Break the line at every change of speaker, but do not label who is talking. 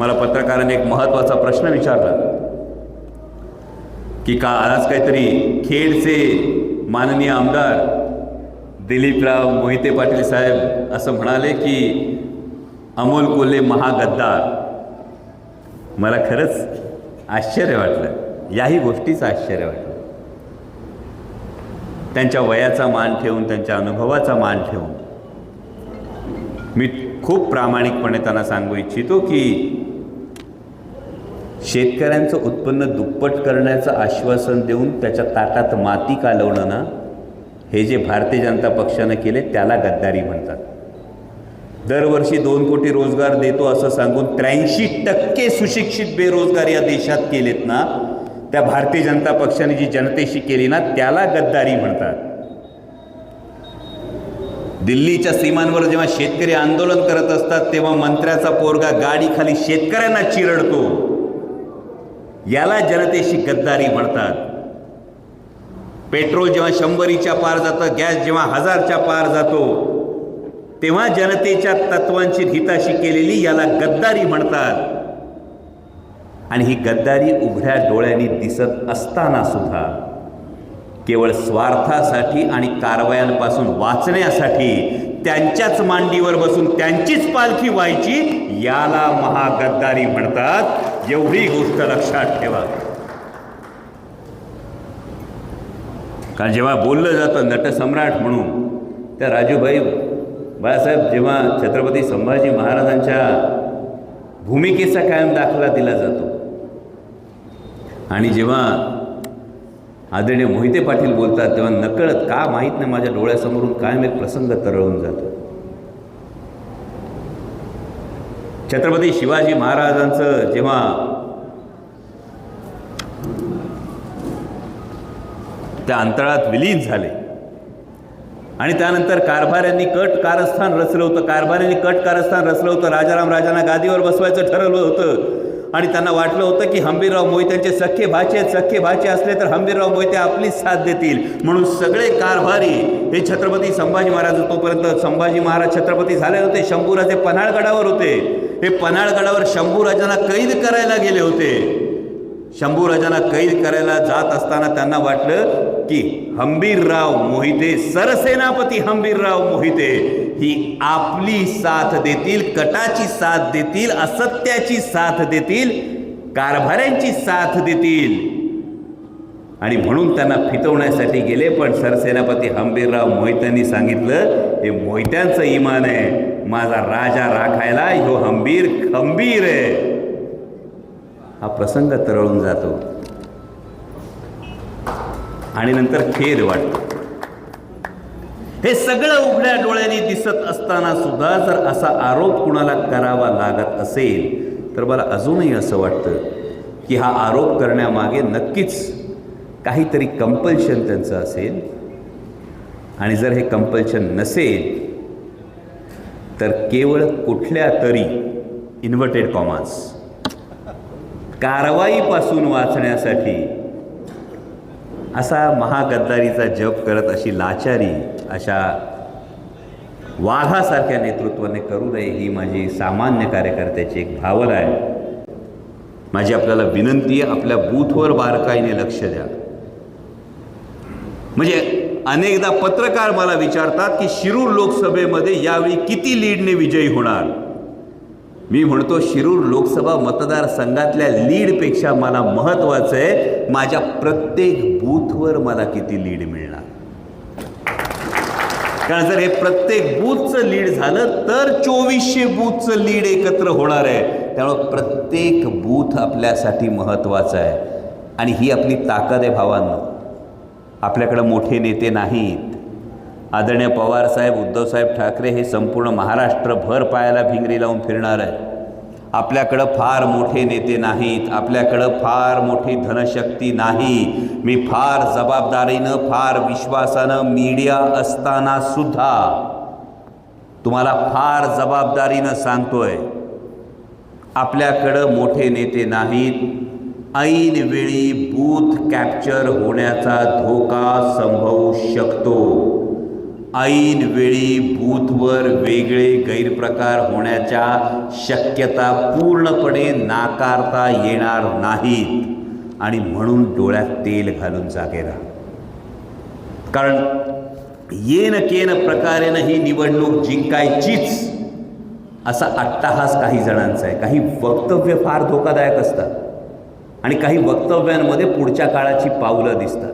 मला पत्रकाराने एक महत्त्वाचा प्रश्न विचारला की का आज काहीतरी खेडचे माननीय आमदार दिलीपराव मोहिते पाटील साहेब असं म्हणाले की अमोल कोल्हे महागद्दार. मला खरंच आश्चर्य वाटलं. याही गोष्टीचं आश्चर्य वाटलं. त्यांच्या वयाचा मान ठेवून त्यांच्या अनुभवाचा मान ठेवून. मी खूप प्रामाणिकपणे त्यांना सांगू इच्छितो की शेतकऱ्यांचं उत्पन्न दुप्पट करण्याचं आश्वासन देऊन त्याच्या ताटात माती कालवणं ना हे जे भारतीय जनता पक्षानं केले त्याला गद्दारी म्हणतात. दरवर्षी दोन कोटी रोजगार देतो असं सांगून त्र्याऐंशी टक्के सुशिक्षित बेरोजगार या देशात केलेत ना त्या भारतीय जनता पक्षाने जी जनतेशी केली ना त्याला गद्दारी म्हणतात. दिल्लीच्या सीमांवर जेव्हा शेतकरी आंदोलन करत असतात तेव्हा मंत्र्याचा पोरगा गाडीखाली शेतकऱ्यांना चिरडतो. याला जनतेशी गद्दारी म्हणतात. पेट्रोल जेव्हा शंभरीच्या पार जातं गॅस जेव्हा हजारच्या पार जातो तेव्हा जनतेच्या तत्वांची हिताशी केलेली याला गद्दारी म्हणतात. आणि ही गद्दारी उघड्या डोळ्यांनी दिसत असताना सुद्धा केवळ स्वार्थासाठी आणि कारवायांपासून वाचण्यासाठी त्यांच्याच मांडीवर बसून त्यांचीच पालखी व्हायची याला महागद्दारी म्हणतात. एवढी गोष्ट लक्षात ठेवा. कारण जेव्हा बोललं जातं नटसम्राट म्हणून त्या राजूभाई बाळासाहेब जेव्हा छत्रपती संभाजी महाराजांच्या भूमिकेचा कायम दाखला दिला जातो. आणि जेव्हा आदरणीय मोहिते पाटील बोलतात तेव्हा नकळत का माहीत नाही माझ्या डोळ्यासमोरून कायम एक प्रसंग तरळून जातो. छत्रपती शिवाजी महाराजांचं जेव्हा त्या अंतराळात विलीन झाले आणि त्यानंतर कारभाऱ्यांनी कट कारस्थान रचलं होतं कारभाऱ्यांनी कट कारस्थान रचलं होतं राजाराम राजांना गादीवर बसवायचं ठरवलं होतं आणि त्यांना वाटलं होतं की हंबीरराव मोहित्यांचे सख्खे भाचे आहेत सख्खे भाचे असले तर हंबीरराव मोहिते आपलीच साथ देतील. म्हणून सगळे कारभारी हे छत्रपती संभाजी महाराज तोपर्यंत संभाजी महाराज छत्रपती झाले होते शंभूराजे पन्हाळगडावर होते. हे पन्हाळगडावर शंभूराजांना कैद करायला गेले होते. शंभूराजांना कैद करायला जात असताना त्यांना वाटलं की हंबीरराव मोहिते सरसेनापती हंबीरराव मोहिते ही आपली साथ देतील कटाची साथ देतील असत्याची साथ देतील कारभाऱ्यांची साथ देतील. आणि म्हणून त्यांना फितवण्यासाठी गेले पण सरसेनापती हंबीरराव मोहित्यांनी सांगितलं हे मोहित्यांचं इमान आहे. माझा राजा राखायला ह्यो हंबीर खंबीर आहे. हा प्रसंग तरळून जातो. आणि नंतर खेद वाटतो हे सगळं उघड्या डोळ्यांनी दिसत असताना सुद्धा जर असा आरोप कुणाला करावा लागत असेल तर मला अजूनही असं वाटतं की हा आरोप करण्यामागे नक्कीच काहीतरी कंपल्शन त्यांचं असेल. आणि जर हे कंपल्शन नसेल तर केवळ कुठल्या तरी इन्व्हर्टेड कॉमास कारवाईपासून वाचण्यासाठी असा महागद्दारीचा जप करत अशी लाचारी अशा वाघासारख्या नेतृत्वाने करू नये ही माझी सामान्य कार्यकर्त्याची एक भावना आहे. माझी आपल्याला विनंती आहे आपल्या बूथवर बारकाईने लक्ष द्या. म्हणजे अनेकदा पत्रकार मला विचारतात की शिरूर लोकसभेमध्ये यावेळी किती लीडने विजयी होणार? मी म्हणतो शिरूर लोकसभा मतदारसंघातल्या लीडपेक्षा मला महत्त्वाचं आहे माझ्या प्रत्येक बूथवर मला किती लीड मिळणार? कारण जर हे प्रत्येक बूथचं लीड झालं तर चोवीसशे बूथचं लीड एकत्र होणार आहे. त्यामुळं प्रत्येक बूथ आपल्यासाठी महत्त्वाचं आहे. आणि ही आपली ताकद आहे भावांनो. आपल्याकडं मोठे नेते नाहीत. आदरणीय पवारसाहेब उद्धवसाहेब ठाकरे हे संपूर्ण महाराष्ट्रभर पायाला भिंगरी लावून फिरणार आहे आपल्याकडं फार मोठे नेते नाहीत आपल्याकडं फार मोठी धनशक्ती नाही. मी फार जबाबदारीनं फार विश्वासानं मीडिया असताना सुद्धा तुम्हाला फार जबाबदारीनं सांगतोय आपल्याकडं मोठे नेते नाहीत. ऐन वेळी बूथ कॅप्चर होण्याचा धोका संभवू शकतो. ऐन वेळी बूथवर वेगळे गैरप्रकार होण्याच्या शक्यता पूर्णपणे नाकारता येणार नाहीत. आणि म्हणून डोळ्यात तेल घालून जागे राहा. कारण येन केन प्रकारेनं ही निवडणूक जिंकायचीच असा अट्टाहास काही जणांचा आहे. काही वक्तव्य फार धोकादायक असतात. आणि काही वक्तव्यांमध्ये पुढच्या काळाची पावलं दिसतात.